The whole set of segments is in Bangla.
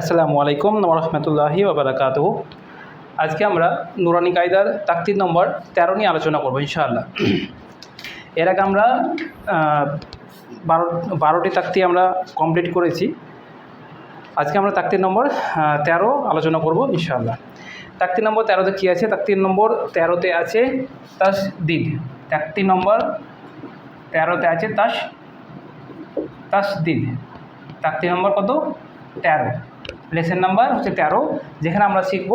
আসসালামু আলাইকুম রহমতুল্লাহি ওবরাকাত আজকে আমরা নুরানি কায়দার তাকতির নম্বর তেরো নিয়ে আলোচনা করব, ইনশাআল্লাহ। এর আগে আমরা বারো, বারোটি তাকতি আমরা কমপ্লিট করেছি। আজকে আমরা তাকতির নম্বর তেরো আলোচনা করব, ইনশাআল্লাহ। তাকতি নম্বর তেরোতে কী আছে? তাকতির নম্বর তেরোতে আছে তাস দিদ তাকতি নম্বর তেরোতে আছে তাস, তাসদিদ। তাকতি নম্বর কত? তেরো। লেসন নাম্বার হচ্ছে তেরো, যেখানে আমরা শিখব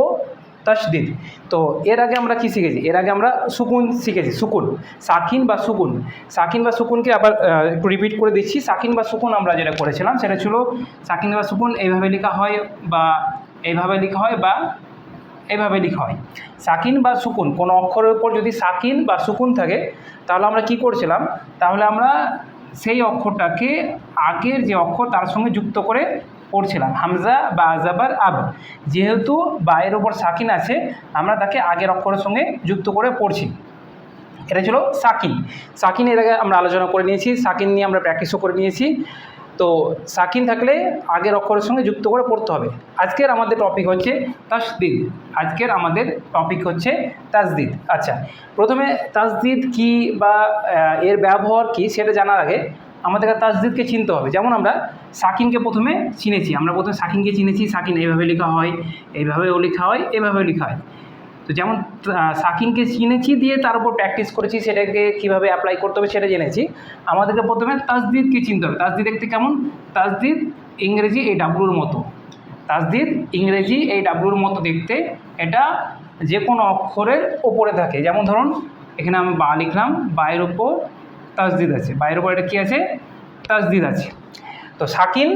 তাসদিদ। তো এর আগে আমরা কি শিখেছি? এর আগে আমরা সুকুন শিখেছি, সুকুন। সাকিন বা সুকুন। সাকিন বা সুকুনকে আবার একটু রিপিট করে দিচ্ছি। সাকিন বা সুকুন আমরা যেটা করেছিলাম, সেটা ছিল সাকিন বা সুকুন এইভাবে লেখা হয় বা এইভাবে লেখা হয় বা এভাবে লেখা হয়। সাকিন বা সুকুন, কোনো অক্ষরের উপর যদি সাকিন বা সুকুন থাকে, তাহলে আমরা কি করছিলাম? তাহলে আমরা সেই অক্ষরটাকে আগের যে অক্ষর তার সঙ্গে যুক্ত করে পড়ছিলাম, হামজা বা আজাবার আব। যেহেতু বায়ের ওপর সাকিন আছে, আমরা তাকে আগের অক্ষরের সঙ্গে যুক্ত করে পড়ছি। এটা ছিল সাকিন। সাকিন এর আগে আমরা আলোচনা করে নিয়েছি, সাকিন নিয়ে আমরা প্র্যাকটিসও করে নিয়েছি। তো সাকিন থাকলে আগের অক্ষরের সঙ্গে যুক্ত করে পড়তে হবে। আজকের আমাদের টপিক হচ্ছে তাসদিদ। আজকের আমাদের টপিক হচ্ছে তাসদিদ। আচ্ছা প্রথমে তাসদিদ কি বা এর ব্যবহার কি সেটা জানার আগে আমাদেরকে তাসদিদকে চিনতে হবে। যেমন আমরা সাকিনকে প্রথমে চিনেছি, আমরা প্রথমে সাকিনকে চিনেছি, সাকিন এইভাবে লেখা হয় এইভাবেও লেখা হয়, এভাবেও লেখা হয়। তো যেমন সাকিনকে চিনেছি দিয়ে তার উপর প্র্যাকটিস করেছি, সেটাকে কীভাবে অ্যাপ্লাই করতে হবে সেটা জেনেছি। আমাদেরকে প্রথমে তাসদিদকে চিনতে হবে। তাসদিদ দেখতে কেমন? তাসদিদ ইংরেজি এই ডাব্লুর মতো। তাসদিদ ইংরেজি এই ডাব্লুর মতো দেখতে এটা যে কোনো অক্ষরের ওপরে থাকে। যেমন ধরুন, এখানে আমি বা লিখলাম, বায়ের ওপর তাসদিদ আছে। বায়ের ওপর এটা কী আছে? তাসদিদ আছে। তো সাকিন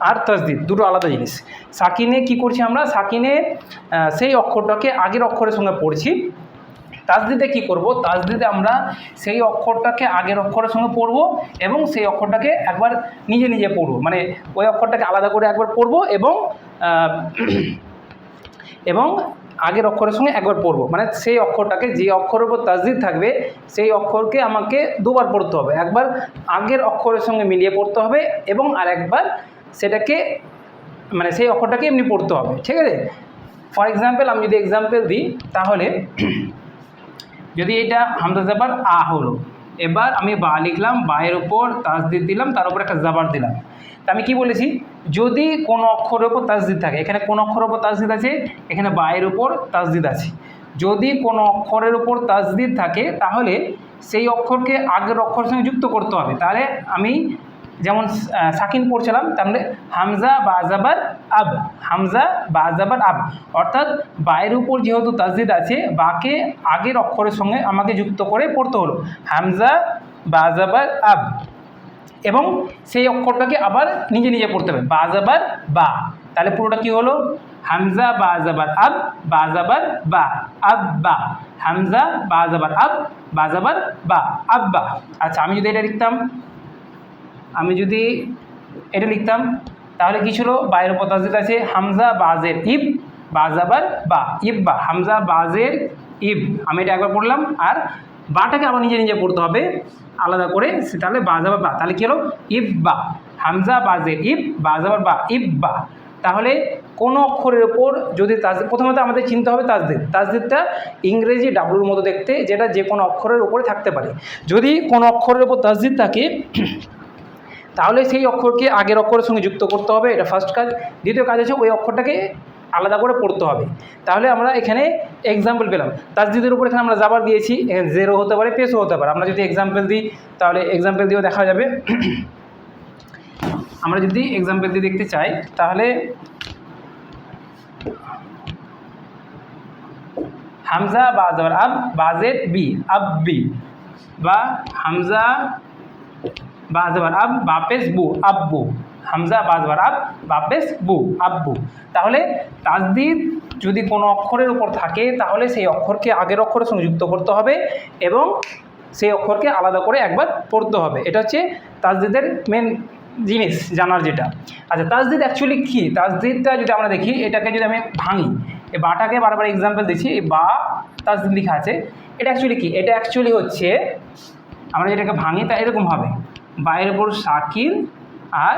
আর তাসদিদ দুটো আলাদা জিনিস। সাকিনে কি করছি আমরা? সাকিনে সেই অক্ষরটাকে আগের অক্ষরের সঙ্গে পড়ছি। তাসদিদে কি করব? তাসদিদে আমরা সেই অক্ষরটাকে আগের অক্ষরের সঙ্গে পড়ব এবং সেই অক্ষরটাকে একবার নিজে নিজে পড়ব। মানে ওই অক্ষরটাকে আলাদা করে একবার পড়ব এবং এবং আগের অক্ষরের সঙ্গে একবার পড়ব। মানে সেই অক্ষরটাকে, যে অক্ষরের উপর তাসদিদ থাকবে, সেই অক্ষরকে আমাকে দুবার পড়তে হবে। একবার আগের অক্ষরের সঙ্গে মিলিয়ে পড়তে হবে এবং আর একবার সেটাকে মানে সেই অক্ষরটাকে এমনি পড়তে হবে, ঠিক আছে? ফর এক্সাম্পল আমি যদি এক্সাম্পল দিই, তাহলে যদি এটা হামজা জাবার আ হলো, এবার আমি বা লিখলাম, বায়ের উপর তাসদিদ দিলাম, তার উপর একটা জাবার দিলাম। তা আমি কি বলেছি? যদি কোনো অক্ষরের উপর তাসদিদ থাকে, এখানে কোন অক্ষরের উপর তাসদিদ আছে? এখানে বায়ের উপর তাসদিদ আছে। যদি কোনো অক্ষরের উপর তাসদিদ থাকে, তাহলে সেই অক্ষরকে আগের অক্ষরের সঙ্গে যুক্ত করতে হবে। তাহলে আমি যেমন সাকিন পড়ছিলাম তাহলে হামজা বা আজাবার আব, হামজা বা আজাবার আব। অর্থাৎ বায়ের উপর যেহেতু তাসদিদ আছে, বাকে আগের অক্ষরের সঙ্গে আমাকে যুক্ত করে পড়তে হলো। হামজা বা আজাবার আব। এবং সেই অক্ষরটাকে আবার নিজে নিজে পড়তে হবে। বা আজাবার বা। তাহলে পুরোটা কি হলো? হামজা বা আজাবার আব বা আজাবার বা। আব বা। হামজা বা আজাবার আব বা। আজাবার বা। আব্বা আচ্ছা আমি যদি এটা লিখতাম? আমি যদি এটা লিখতাম, তাহলে কি ছিল? উপর তাসদিদ আছে, হামজা বাজের ইব বাজাবার বা, ইব বা, হামজা বাজের ইব। আমি এটা একবার পড়লাম, আর বাটাকে আবার নিজে নিজে পড়তে হবে, আলাদা করে, সে তাহলে বাজাবার বা। তাহলে কী হলো? ইব বা, হামজা বাজের ইব বাজাবার বা, ইব বা। তাহলে কোনো অক্ষরের ওপর যদি তাজ প্রথমত আমাদের চিনতে হবে তাজদিদ। তাজদিদটা ইংরেজি ডাব্লুর মতো দেখতে, যেটা যে কোনো অক্ষরের উপরে থাকতে পারে। যদি কোনো অক্ষরের ওপর তাজদিদ থাকে তাহলে সেই অক্ষরকে আগের অক্ষরের সঙ্গে যুক্ত করতে হবে, এটা ফার্স্ট কাজ। দ্বিতীয় কাজ হচ্ছে ওই অক্ষরটাকে আলাদা করে পড়তে হবে। তাহলে আমরা এখানে এক্সাম্পল পেলাম। তাসদিদের উপর এখানে আমরা জাবার দিয়েছি, এখানে জেরো হতে পারে, পেসও হতে পারে। আমরা যদি এক্সাম্পল দিই, তাহলে এক্সাম্পল দিয়েও দেখা যাবে। আমরা যদি এক্সাম্পল দিয়ে দেখতে চাই, তাহলে হামজা বা আব বাজের বি, আব বি, বা হামজা বাজবার আব বাপেস বু, আব্বু। হামজা বাজবার আব বাপেস বু, আব্বু। তাহলে তাজদিদ যদি কোনো অক্ষরের উপর থাকে, তাহলে সেই অক্ষরকে আগের অক্ষরের সঙ্গে যুক্ত করতে হবে এবং সেই অক্ষরকে আলাদা করে একবার পড়তে হবে। এটা হচ্ছে তাজদিদের মেন জিনিস জানার যেটা। আচ্ছা তাজদিদ অ্যাকচুয়ালি কী? তাজদিদটা যদি আমরা দেখি, এটাকে যদি আমি ভাঙি, এই বাটাকে বারবার এক্সাম্পল দিচ্ছি, এই বা তাজদিদ লেখা আছে, এটা অ্যাকচুয়ালি কী? এটা অ্যাকচুয়ালি হচ্ছে, আমরা যেটাকে ভাঙি তা এরকম হবে। বাইরের উপর সাকিন আর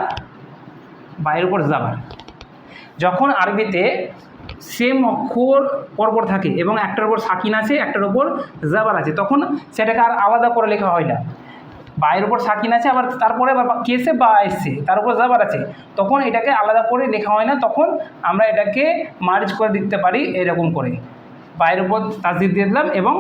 বায়ের উপর জাবার। যখন আরবিতে সেম অক্ষর পরপর থাকে এবং একটার উপর সাকিন আছে, একটার উপর জাবার আছে, তখন সেটাকে আর আলাদা করে লেখা হয় না। বায়ের উপর সাকিন আছে, আবার তারপরে আবার কি এসে বা এসছে, তার উপর জাবার আছে। তখন এটাকে আলাদা করে লেখা হয় না, তখন আমরা এটাকে মার্জ করে দিতে পারি এরকম করে। বায়ের উপর তাসদিদ দিয়ে দিলাম এবং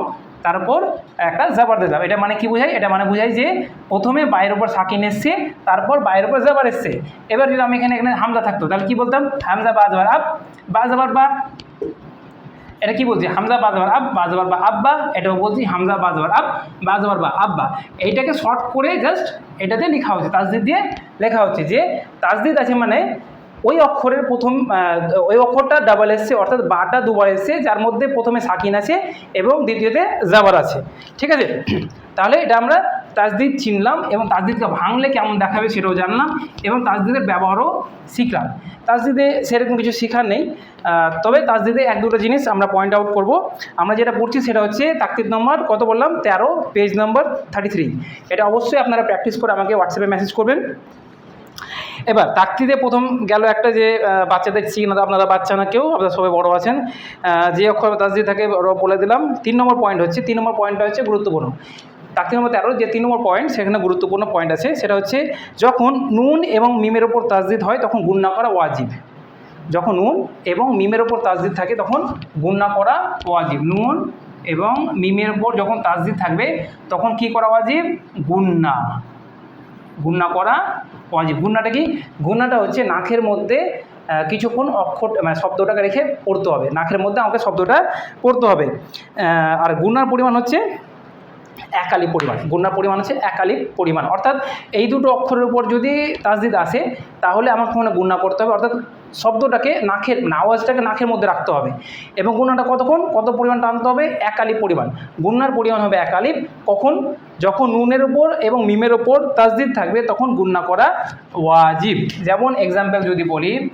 তারপর একটা জাবার দিলাম। এটা মানে কি বোঝায় এটা মানে বোঝায় যে প্রথমে বায়ের উপর সাকিন এসছে, তারপর বায়ের উপর জাবার এসছে। এবার যদি আমি এখানে এখানে হামজা থাকতো, তাহলে কি বলতাম? হামজা বা জাবার আব, বা জাবার বা এটা কি বলছি? হামজা বাজবার আব বাজবার বা আব্বা, এটাও বলছি হামজা বাজবার আব বাজবার বা আব্বা। এইটাকে শর্ট করে জাস্ট এটাতে লেখা হচ্ছে তাজদিদ দিয়ে লেখা হচ্ছে যে তাজদিদ আছে মানে ওই অক্ষরের প্রথম ওই অক্ষরটা ডাবল এসছে, অর্থাৎ বাটা দুবার এসছে, যার মধ্যে প্রথমে সাকিন আছে এবং দ্বিতীয়তে জাবার আছে। ঠিক আছে? তাহলে এটা আমরা তাজদিদ চিনলাম এবং তাজদিদকে ভাঙলে কেমন দেখাবে সেটাও জানলাম এবং তাজদিদের ব্যবহারও শিখলাম। তাজদিদে সেরকম কিছু শেখার নেই। তবে তাজদিদে এক দুটো জিনিস আমরা পয়েন্ট আউট করব। আমরা যেটা পড়ছি সেটা হচ্ছে তাকতিদ নম্বর, কত বললাম? তেরো পেজ নম্বর থার্টি থ্রি এটা অবশ্যই আপনারা প্র্যাকটিস করে আমাকে হোয়াটসঅ্যাপে মেসেজ করবেন। এবার তাকতিতে প্রথম গেল একটা যে বাচ্চাদের চিন আপনারা বাচ্চা না কেউ, আপনারা সবাই বড় আছেন যে অক্ষর তাজদি থাকে বলে দিলাম, তিন নম্বর পয়েন্ট হচ্ছে, তিন নম্বর পয়েন্টটা হচ্ছে গুরুত্বপূর্ণ। তাকতি নম্বর তেরো, যে তিন নম্বর পয়েন্ট সেখানে গুরুত্বপূর্ণ পয়েন্ট আছে, সেটা হচ্ছে যখন নুন এবং মিমের ওপর তাজদিদ হয়, তখন গুণ না করা ওয়াজিব। যখন নুন এবং মিমের ওপর তাজদিদ থাকে, তখন গুণ না করা ওয়াজিব। নুন এবং মিমের ওপর যখন তাজদিদ থাকবে, তখন কি করা ওয়াজিব? গুন্না গুন্না করা ওয়াজিব গুন্নাটা কি? গুন্নাটা হচ্ছে নাখের মধ্যে কিছুক্ষণ অক্ষর মানে শব্দটাকে রেখে পড়তে হবে। নাখের মধ্যে আমাকে শব্দটা পড়তে হবে। আর গুন্নার পরিমাণ হচ্ছে একালি পরিমাণ গুন্নার পরিমাণ হচ্ছে একালি পরিমাণ। অর্থাৎ এই দুটো অক্ষরের উপর যদি তাজদিদ আসে, তাহলে আমাকে ওখানে গুন্না করতে হবে। অর্থাৎ শব্দটাকে নাকের মানে আওয়াজটাকে নাকের মধ্যে রাখতে হবে। এবং গুন্নাটা কতক্ষণ? কত পরিমাণ টানতে হবে? একালি পরিমাণ। গুন্নার পরিমাণ হবে একালিপ কখন? যখন নুনের উপর এবং মিমের ওপর তাজদিদ থাকবে, তখন গুন্না করা ওয়াজিব। যেমন এক্সাম্পল যদি বলি,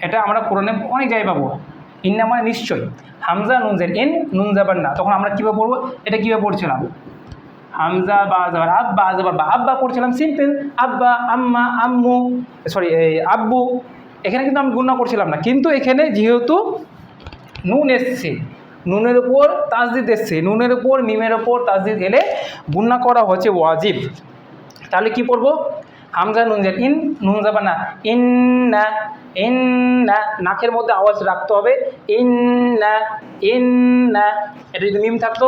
এটা আমরা কোরআনে অনেক জায়গায় পাবো। ইন্না মানে নিশ্চয় হামজা নুনজের ইন নুন যাবার না। তখন আমরা কীভাবে পড়ব? এটা কীভাবে পড়ছিলাম? হামজা বা যাবার আব্বা যাবার বা আব্বা পড়ছিলাম, সিম্পল। আব্বা, আম্মা, আম্মু, সরি আব্বু। এখানে কিন্তু আমি গুণনা করছিলাম না। কিন্তু এখানে যেহেতু নুন এসছে, নুনের উপর তাজদিদ এসছে, নুনের উপর, মিমের উপর তাজদিদ এলে গুণনা করা হচ্ছে ওয়াজিব। তাহলে কি পড়ব? হামজা নুনজের ইন, নুন যাবা না। ইন না ইন না নাকের মধ্যে আওয়াজ রাখতে হবে। ইন না ইন না এটা যদি মিম থাকতো?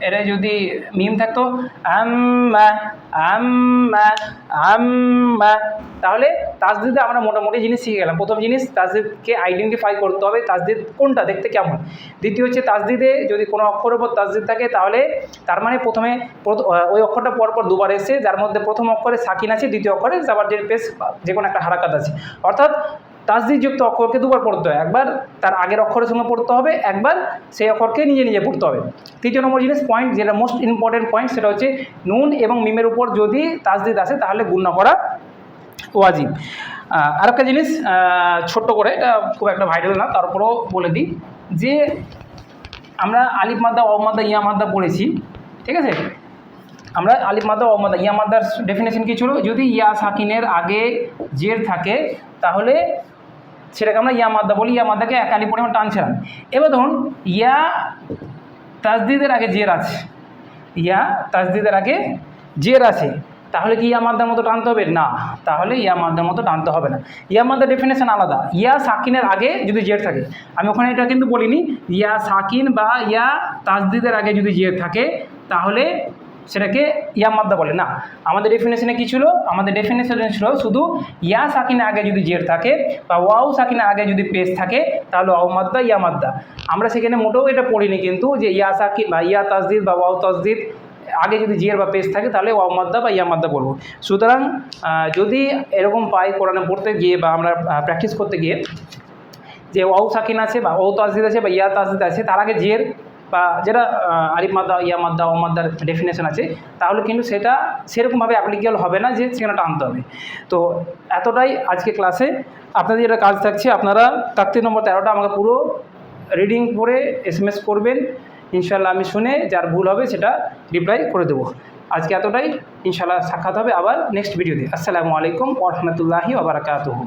এটা যদি মিম থাকতো, আম্মা আম্মা আম্মা, তাহলে তাজদিদে আমরা মোটামুটি জিনিস শিখে গেলাম। প্রথম জিনিস তাজদিদকে আইডেন্টিফাই করতে হবে তাজদিদ কোনটা, দেখতে কেমন। দ্বিতীয় হচ্ছে তাজদিদে যদি কোনো অক্ষরের উপর তাজদিদ থাকে, তাহলে তার মানে প্রথমে প্রথ- ওই অক্ষরটা পরপর দুবার এসে যার মধ্যে প্রথম অক্ষরে সাকিন আছে, দ্বিতীয় অক্ষরে যাবার যে পেস যে কোনো একটা হারাকাত আছে। অর্থাৎ তাজদিদযুক্ত অক্ষরকে দুবার পড়তে হয়। একবার তার আগের অক্ষরের সঙ্গে পড়তে হবে, একবার সেই অক্ষরকে নিজে নিজে পড়তে হবে। তৃতীয় নম্বর জিনিস পয়েন্ট যেটা মোস্ট ইম্পর্টেন্ট পয়েন্ট সেটা হচ্ছে নুন এবং মিমের উপর যদি তাজদিদ আসে তাহলে গুণ করা ওয়াজিব। আর একটা জিনিস ছোট্ট করে, এটা খুব একটা ভাইরাল না, তারপরেও বলে দিই যে আমরা আলিফ মাদ্দা অ মাদ্দা, ইয়া মাদ্দা পড়েছি, ঠিক আছে? আমরা আলিফ মাদ্দা অ মাদ্দা, ইয়া মাদ্দার ডেফিনেশন কী ছিল? যদি ইয়া সাকিনের আগে জের থাকে, তাহলে সেটাকে আমরা ইয়া মাদ্দা বলি, ইয়া মাদ্দাকে এক আলিফ পরিমাণ টানছিলাম এবার ধরুন, ইয়া তাজদিদের আগে জের আছে। ইয়া তাজদিদের আগে জের আছে। তাহলে কি ইয়া মাদ্দার মতো টানতে হবে? না, তাহলে ইয়া মাদ্দার মতো টানতে হবে না। ইয়া মাদ্দার ডেফিনেশন আলাদা। ইয়া সাকিনের আগে যদি জের থাকে। আমি ওখানে এটা কিন্তু বলিনি। ইয়া সাকিন বা ইয়া তাজদিদের আগে যদি জের থাকে, তাহলে সেটাকে ইয়া মাদ্দা বলে। না, আমাদের ডেফিনেশনে কী ছিল? আমাদের ডেফিনেশনে ছিল শুধু ইয়া সাকিনের আগে যদি জের থাকে বা ওয়াও সাকিনের আগে যদি পেস থাকে, তাহলে ওয়াও মাদ্দা, ইয়া মাদ্দা। আমরা সেখানে মোটেও এটা পড়িনি কিন্তু যে ইয়া সাকিন বা ইয়া তাসদিদ বা ওয়াও তাজদিদ আগে যদি জিয়ার বা পেজ থাকে, তাহলে ওয়াও মাদ্দা বা ইয়া মাদ্দা বলব। সুতরাং যদি এরকম পাই কোরআনে পড়তে গিয়ে বা আমরা প্র্যাকটিস করতে গিয়ে যে ওয়াও সাকিন আছে বা ও তাজদিদ আছে বা ইয়া তাজদিদ আছে, তার আগে জের বা যেটা আরিফ মাদ্দা, ইয়া মাদ্দা, ও মাদ্দার ডেফিনেশন আছে, তাহলে কিন্তু সেটা সেরকমভাবে অ্যাপ্লিকেবল হবে না যে সেখানে টানতে হবে। তো এতটাই আজকে ক্লাসে আপনাদের যেটা কাজ থাকছে, আপনারা তাকতি নম্বর তেরোটা আমাকে পুরো রিডিং পড়ে এস এম এস করবেন। ইনশাল্লাহ আমি শুনে যার ভুল হবে সেটা রিপ্লাই করে দেবো। আজকে এতটাই। ইনশাল্লাহ সাক্ষাৎ হবে আবার নেক্সট ভিডিওতে আসসালামু আলাইকুম ওরহমতুল্লাহি ওবরাকাতুহু